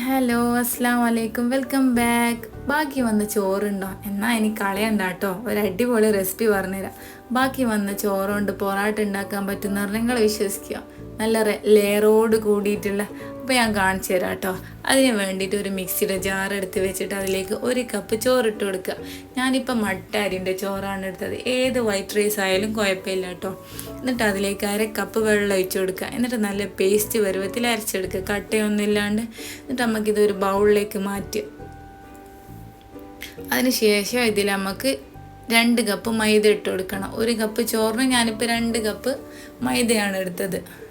Hello അസ്സാം വലൈക്കും welcome back ബാക്കി വന്ന ചോറുണ്ടോ? എന്നാൽ എനിക്ക് കളയണ്ട കേട്ടോ. ഒരു അടിപൊളി റെസിപ്പി പറഞ്ഞുതരാം. ബാക്കി വന്ന ചോറുകൊണ്ട് പൊറാട്ട ഉണ്ടാക്കാൻ പറ്റുന്ന നിങ്ങൾ വിശ്വസിക്കുക. നല്ല ലെയറോട് കൂടിയിട്ടുള്ള അപ്പോൾ ഞാൻ കാണിച്ചു തരാം കേട്ടോ അതിന് വേണ്ടിയിട്ട് ഒരു മിക്സിയുടെ ജാർ എടുത്ത് വെച്ചിട്ട് അതിലേക്ക് ഒരു കപ്പ് ചോറിട്ട് കൊടുക്കുക. ഞാനിപ്പോൾ മട്ടാരിന്റെ ചോറാണ് എടുത്തത്. ഏത് വൈറ്റ് റൈസ് ആയാലും കുഴപ്പമില്ല കേട്ടോ. എന്നിട്ട് അതിലേക്ക് അര കപ്പ് വെള്ളം ഒഴിച്ചു കൊടുക്കുക. എന്നിട്ട് നല്ല പേസ്റ്റ് പരുവത്തിൽ അരച്ചെടുക്കുക. കട്ടയൊന്നും ഇല്ലാണ്ട്. എന്നിട്ട് നമുക്കിത് ഒരു ബൗളിലേക്ക് മാറ്റുക. അതിനുശേഷം ഇതിൽ നമുക്ക് രണ്ട് കപ്പ് മൈദ ഇട്ട് കൊടുക്കണം. ഒരു കപ്പ് ചോറിന് ഞാനിപ്പോൾ രണ്ട് കപ്പ് മൈദയാണ് എടുത്തത്.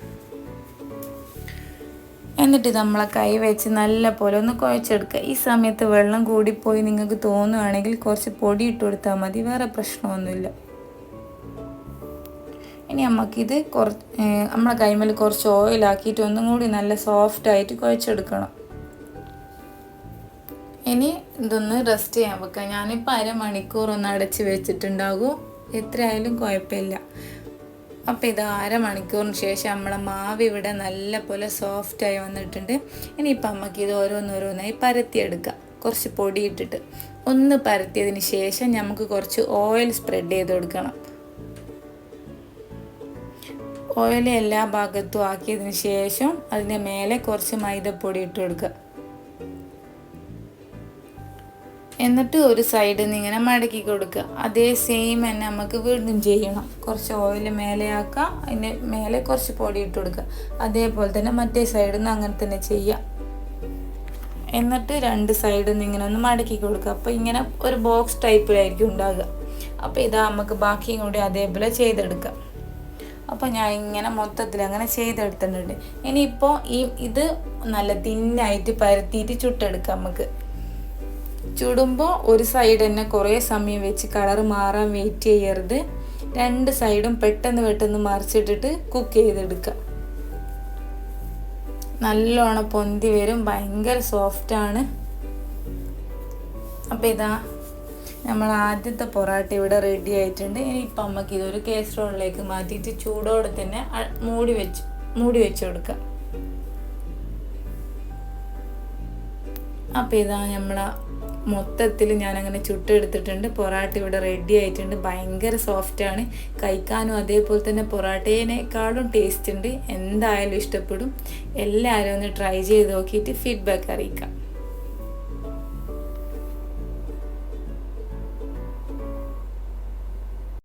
എന്നിട്ട് നമ്മളെ കൈ വെച്ച് നല്ല പോലെ ഒന്ന് കുഴച്ചെടുക്കുക. ഈ സമയത്ത് വെള്ളം കൂടിപ്പോയി നിങ്ങൾക്ക് തോന്നുകയാണെങ്കിൽ കുറച്ച് പൊടി ഇട്ട് കൊടുത്താൽ മതി. വേറെ പ്രശ്നമൊന്നുമില്ല. ഇനി നമുക്കിത് കുറച്ച് നമ്മളെ കൈമേൽ കുറച്ച് ഓയിലാക്കിയിട്ട് ഒന്നും കൂടി നല്ല സോഫ്റ്റായിട്ട് കുഴച്ചെടുക്കണം. ഇനി ഇതൊന്ന് റെസ്റ്റ് ചെയ്യാൻ വെക്കാം ഞാനിപ്പോൾ അരമണിക്കൂർ ഒന്ന് അടച്ച് വെച്ചിട്ടുണ്ടാകും. എത്രയായാലും കുഴപ്പമില്ല. അപ്പോൾ ഇത് അരമണിക്കൂറിന് ശേഷം നമ്മളെ മാവ് ഇവിടെ നല്ല പോലെ സോഫ്റ്റായി വന്നിട്ടുണ്ട്. ഇനിയിപ്പോൾ നമുക്ക് ഇത് ഓരോന്നോരോന്നായി പരത്തിയെടുക്കുക കുറച്ച് പൊടിയിട്ടിട്ട്. ഒന്ന് പരത്തിയതിന് ശേഷം നമുക്ക് കുറച്ച് ഓയിൽ സ്പ്രെഡ് ചെയ്ത് കൊടുക്കണം. ഓയിൽ എല്ലാ ഭാഗത്തും ആക്കിയതിന് ശേഷം അതിന്റെ മേലെ കുറച്ച് മൈദപ്പൊടി ഇട്ട് കൊടുക്കുക. എന്നിട്ട് ഒരു സൈഡിൽ നിന്ന് ഇങ്ങനെ മടക്കി കൊടുക്കുക. അതേ സെയിം തന്നെ നമുക്ക് വീണ്ടും ചെയ്യണം. കുറച്ച് ഓയിൽ മേലെയാക്കുക അതിന് മേലെ കുറച്ച് പൊടി ഇട്ട് കൊടുക്കുക. അതേപോലെ തന്നെ മറ്റേ സൈഡിൽ നിന്ന് അങ്ങനെ തന്നെ ചെയ്യുക. എന്നിട്ട് രണ്ട് സൈഡിൽ നിന്ന് ഇങ്ങനെ ഒന്ന് മടക്കി കൊടുക്കുക. അപ്പോൾ ഇങ്ങനെ ഒരു ബോക്സ് ടൈപ്പിലായിരിക്കും ഉണ്ടാകുക അപ്പോൾ ഇതാ നമുക്ക് ബാക്കിയും കൂടി അതേപോലെ ചെയ്തെടുക്കാം. അപ്പോൾ ഞാൻ ഇങ്ങനെ മൊത്തത്തിൽ അങ്ങനെ ചെയ്തെടുത്തിട്ടുണ്ട്. ഇനിയിപ്പോൾ ഈ ഇത് നല്ല തിന്നായിട്ട് പരത്തിയിട്ട് ചുട്ടെടുക്കാം നമുക്ക്. ചുടുമ്പോൾ ഒരു സൈഡ് തന്നെ കുറേ സമയം വെച്ച് കളർ മാറാൻ വെയിറ്റ് ചെയ്യരുത്. രണ്ട് സൈഡും പെട്ടെന്ന് പെട്ടെന്ന് മറിച്ചിട്ടിട്ട് കുക്ക് ചെയ്തെടുക്കുക നല്ലോണം പൊന്തി വരും. ഭയങ്കര ആണ്. അപ്പോൾ ഇതാ നമ്മൾ ആദ്യത്തെ പൊറാട്ട ഇവിടെ റെഡി ആയിട്ടുണ്ട്. ഇനി ഇപ്പം അമ്മയ്ക്ക് ഇതൊരു കേസറോളിലേക്ക് മാറ്റിയിട്ട് ചൂടോടെ തന്നെ മൂടി വെച്ച് മൂടി വെച്ച് കൊടുക്കുക അപ്പോൾ ഇതാ നമ്മളെ മൊത്തത്തിൽ ഞാനങ്ങനെ ചുട്ടെടുത്തിട്ടുണ്ട്. പൊറാട്ട ഇവിടെ റെഡി ആയിട്ടുണ്ട്. ഭയങ്കര സോഫ്റ്റാണ് കഴിക്കാനും അതേപോലെ തന്നെ പൊറാട്ടേനേക്കാളും ടേസ്റ്റ് ഉണ്ട്. എന്തായാലും ഇഷ്ടപ്പെടും. എല്ലാവരും ഒന്ന് ട്രൈ ചെയ്ത് നോക്കിയിട്ട് ഫീഡ്ബാക്ക് അറിയിക്കാം.